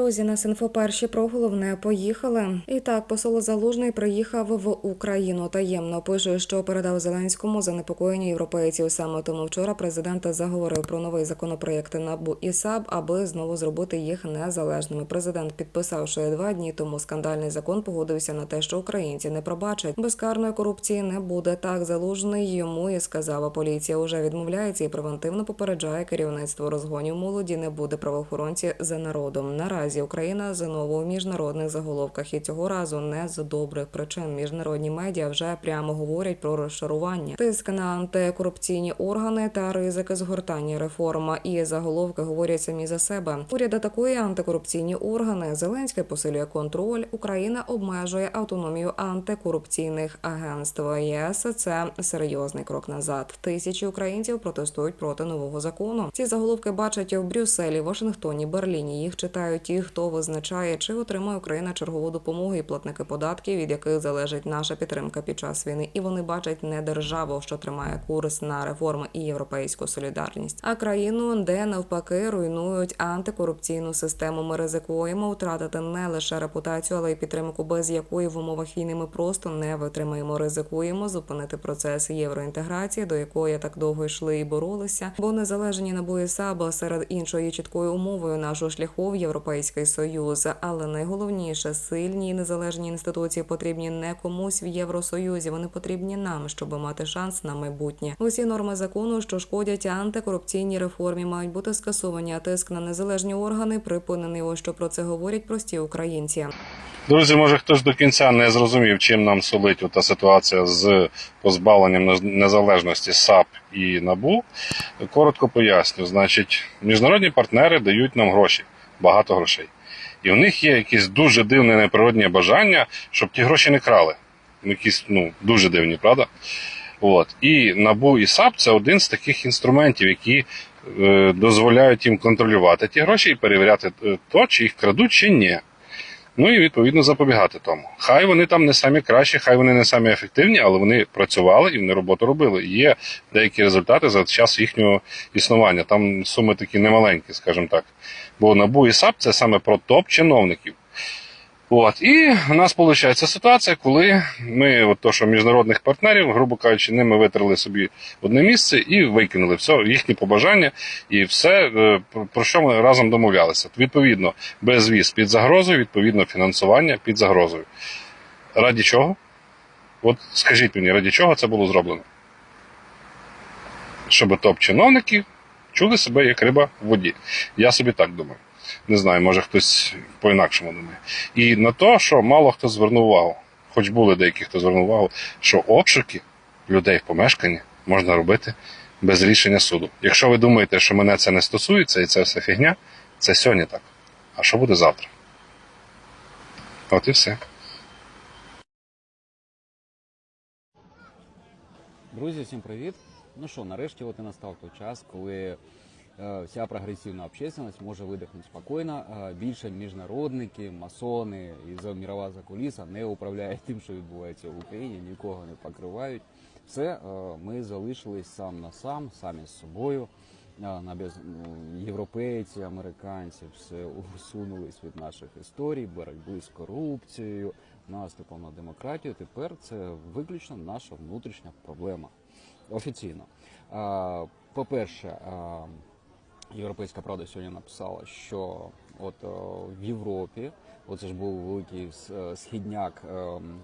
Друзі, нас інфоперші про головне поїхали. І так, посол Залужний приїхав в Україну. Таємно пише, що передав Зеленському занепокоєння європейців. Саме тому вчора президент заговорив про новий законопроєкт НАБУ і САБ, аби знову зробити їх незалежними. Президент підписав, що два дні тому скандальний закон погодився на те, що українці не пробачать. Безкарної корупції не буде. Так залужний йому і сказав. А поліція уже відмовляється і превентивно попереджає керівництво розгонів молоді. Не буде правоохоронці за народом. Наразі Україна знову у міжнародних заголовках, і цього разу не з добрих причин. Міжнародні медіа вже прямо говорять про розшарування, тиск на антикорупційні органи та ризики згортання реформа. І заголовки говорять самі за себе. Уряд атакує антикорупційні органи. Зеленський посилює контроль. Україна обмежує автономію антикорупційних агентств. ЄС це серйозний крок назад. Тисячі українців протестують проти нового закону. Ці заголовки бачать в Брюсселі, Вашингтоні, Берліні. Їх читають хто визначає, чи отримає Україна чергову допомогу і платники податків, від яких залежить наша підтримка під час війни. І вони бачать не державу, що тримає курс на реформи і європейську солідарність, а країну, де навпаки руйнують антикорупційну систему. Ми ризикуємо втратити не лише репутацію, але й підтримку, без якої в умовах війни ми просто не витримаємо. Ризикуємо зупинити процес євроінтеграції, до якої так довго йшли і боролися, бо незалежні НАБУ і САБ серед іншої чіткою умовою нашого шляху в європейський союз. Але найголовніше сильні і незалежні інституції потрібні не комусь в Євросоюзі. Вони потрібні нам, щоб мати шанс на майбутнє. Усі норми закону, що шкодять антикорупційній реформі, мають бути скасовані. А тиск на незалежні органи припинений. Ось що про це говорять прості українці. Друзі, може хтось до кінця не зрозумів, чим нам солить та ситуація з позбавленням нез- незалежності САП і НАБУ. Коротко поясню. Значить, міжнародні партнери дають нам гроші, багато грошей. І у них є якесь дуже дивне неприродне бажання, щоб ті гроші не крали. Якісь ну, дуже дивні, правда? От. І НАБУ і САП це один з таких інструментів, які е, дозволяють їм контролювати ті гроші і перевіряти е, то, чи їх крадуть, чи ні. Ну і відповідно запобігати тому. Хай вони там не самі кращі, хай вони не самі ефективні, але вони працювали і вони роботу робили. Є деякі результати за час їхнього існування. Там суми такі немаленькі, скажімо так. Бо НАБУ і САП це саме про топ-чиновників. От. І у нас виходить ситуація, коли ми, от то, що міжнародних партнерів, грубо кажучи, ними витрили собі одне місце і викинули все, їхні побажання і все, е, про- про що ми разом домовлялися. Відповідно, безвіз під загрозою, відповідно, фінансування під загрозою. Раді чого? От скажіть мені, раді чого це було зроблено? Щоб топ-чиновники чули себе як риба в воді. Я собі так думаю. Не знаю, може хтось по-інакшому думає. І на те, що мало хто звернув увагу, хоч були деякі, хто звернув увагу, що обшуки людей в помешканні можна робити без рішення суду. Якщо ви думаєте, що мене це не стосується і це все фігня, це сьогодні так. А що буде завтра? От і все. Друзі, всім привіт! Ну що, нарешті от і настав той час, коли вся прогресивна общественность може видихнути спокійно. Е, більше міжнародники, масони і мірова закуліса не управляють тим, що відбувається в Україні, нікого не покривають. Все, е, ми залишились сам на сам, самі з собою. Е, На без європейці, американці все усунулись від наших історій, боротьби з корупцією, наступом на демократію. Тепер це виключно наша внутрішня проблема. Офіційно. По-перше, а, Європейська правда сьогодні написала, що от о, в Європі, оце ж був великий е, східняк ем,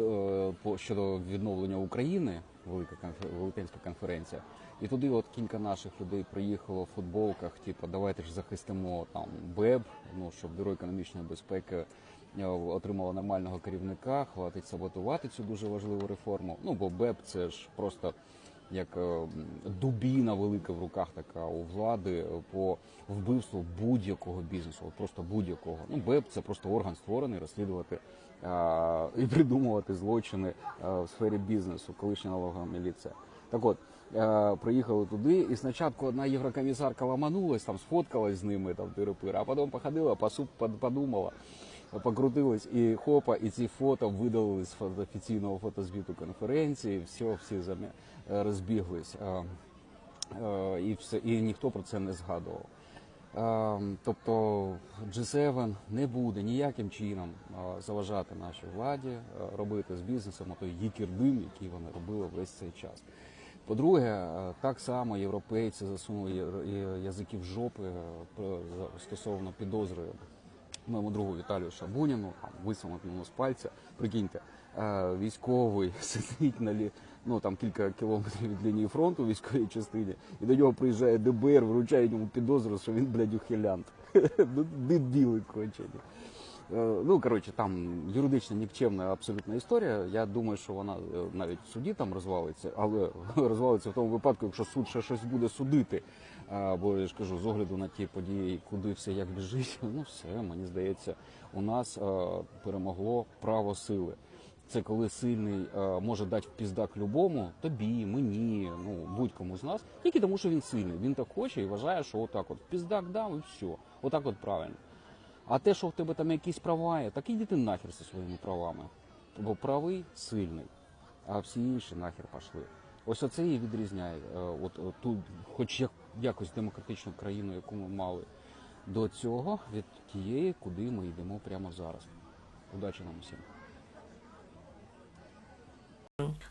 е, по- щодо відновлення України, велика велетенська конференція. І туди от кілька наших людей приїхало в футболках, типу, давайте ж захистимо там БЕБ, ну щоб бюро економічної безпеки е, отримало нормального керівника, хватить саботувати цю дуже важливу реформу. Ну бо БЕБ це ж просто як е, дубіна велика в руках така у влади е, по вбивству будь-якого бізнесу, от просто будь-якого. Ну, БЕП це просто орган створений розслідувати а, і придумувати злочини а, в сфері бізнесу, колишня налогова міліція. Так от. е, Приїхали туди, і спочатку одна єврокомісарка ламанулась, там сфоткалась з ними, там тири-пири, а потім походила, посуп, под- подумала, покрутилась, і хопа, і ці фото видалили з офіційного фотозвіту конференції, все, всі е, розбіглись. Е, е, І, все, і ніхто про це не згадував. Тобто G7 не буде ніяким чином заважати нашій владі робити з бізнесом той гікердим, який вони робили весь цей час. По-друге, так само європейці засунули язики в жопи стосовно підозри моєму другу Віталію Шабуніну, там висунутому з пальця. Прикиньте, е, військовий сидить на лі... ну там кілька кілометрів від лінії фронту військовій частині, і до нього приїжджає ДБР, вручає йому підозру, що він, блядь, ухилянт. Ну, Дебіли кончені. Е, Ну, коротше, там юридична нікчемна абсолютна історія. Я думаю, що вона е, навіть в суді там розвалиться, але розвалиться в тому випадку, якщо суд ще щось буде судити. Бо я ж кажу, з огляду на ті події, куди все як біжить, ну все, мені здається, у нас е, перемогло право сили. Це коли сильний е, може дати піздак любому, тобі, мені, ну будь-кому з нас, тільки тому, що він сильний. Він так хоче і вважає, що отак от піздак дав і все. Отак от правильно. А те, що в тебе там якісь права є, так іди ти нахер зі своїми правами. Бо правий сильний, а всі інші нахер пішли. Ось оце і відрізняє е, от, от ту, хоч як, якось демократичну країну, яку ми мали до цього, від тієї, куди ми йдемо прямо зараз. Удачі нам усім.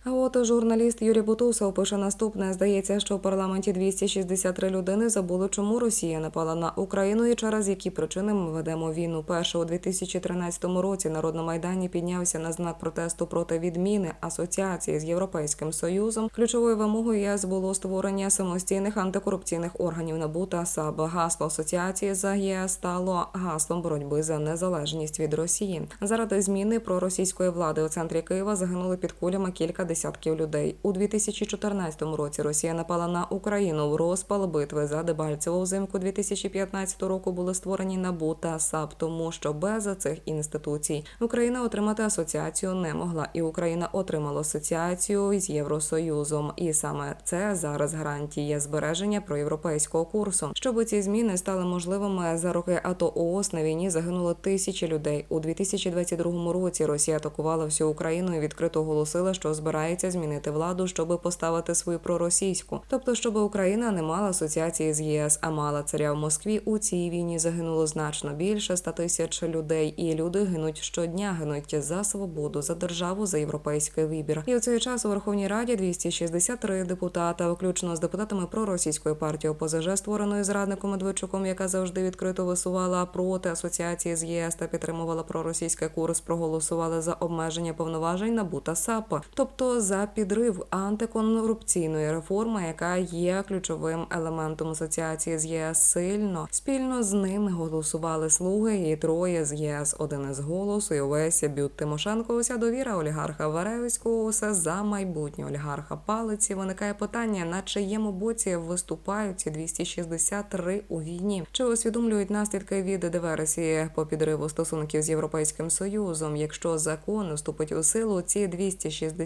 А от журналіст Юрій Бутусов пише наступне: здається, що в парламенті 263 людини забули, чому Росія напала на Україну і через які причини ми ведемо війну. Перше у 2013 році народ на майдані піднявся на знак протесту проти відміни асоціації з Європейським Союзом. Ключовою вимогою ЄС було створення самостійних антикорупційних органів НАБУ та САБ. Гасло асоціації за ЄС стало гаслом боротьби за незалежність від Росії. Заради зміни проросійської влади у центрі Києва загинули під кулями кілька десятків людей. У 2014 році Росія напала на Україну в розпал битви за Дебальцево взимку 2015 року були створені НАБУ та САП, тому що без цих інституцій Україна отримати асоціацію не могла, і Україна отримала асоціацію з Євросоюзом. І саме це зараз гарантія збереження проєвропейського курсу. Щоб ці зміни стали можливими за роки АТО ООС на війні загинуло тисячі людей. У 2022 році Росія атакувала всю Україну і відкрито оголосила, що збирається змінити владу, щоб поставити свою проросійську, тобто, щоб Україна не мала асоціації з ЄС, а мала царя в Москві. У цій війні загинуло значно більше 100 тисяч людей, і люди гинуть щодня, гинуть за свободу, за державу, за європейський вибір. І у цей час у Верховній Раді 263 депутата, включно з депутатами проросійської партії ОПЗЖ, створеної зрадником Медведчуком, яка завжди відкрито висувала проти асоціації з ЄС та підтримувала проросійський курс, проголосували за обмеження повноважень НАБУ та САП, тобто за підрив антикорупційної реформи, яка є ключовим елементом асоціації з ЄС сильно. Спільно з ними голосували слуги і троє з єС. Один із голосу і Олеся Бют Тимошенко. Уся довіра олігарха Варевського, усе за майбутнє олігарха Палиці. Виникає питання, на чиєму боці виступають ці 263 у війні. Чи усвідомлюють наслідки від диверсії по підриву стосунків з європейським союзом? Якщо закон вступить у силу, ці 263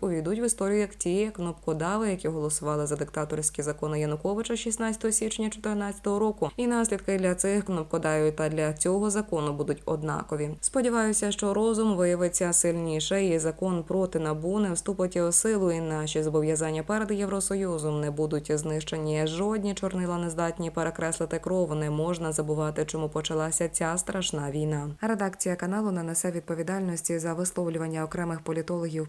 увійдуть в історію як ті кнопкодави, які голосували за диктаторські закони Януковича 16 січня 2014 року. І наслідки для цих кнопкодавів та для цього закону будуть однакові. Сподіваюся, що розум виявиться сильніше, і закон проти набу не вступить у силу, і наші зобов'язання перед Євросоюзом не будуть знищені. Жодні чорнила не здатні перекреслити кров. Не можна забувати, чому почалася ця страшна війна. Редакція каналу не несе відповідальності за висловлювання окремих політологів,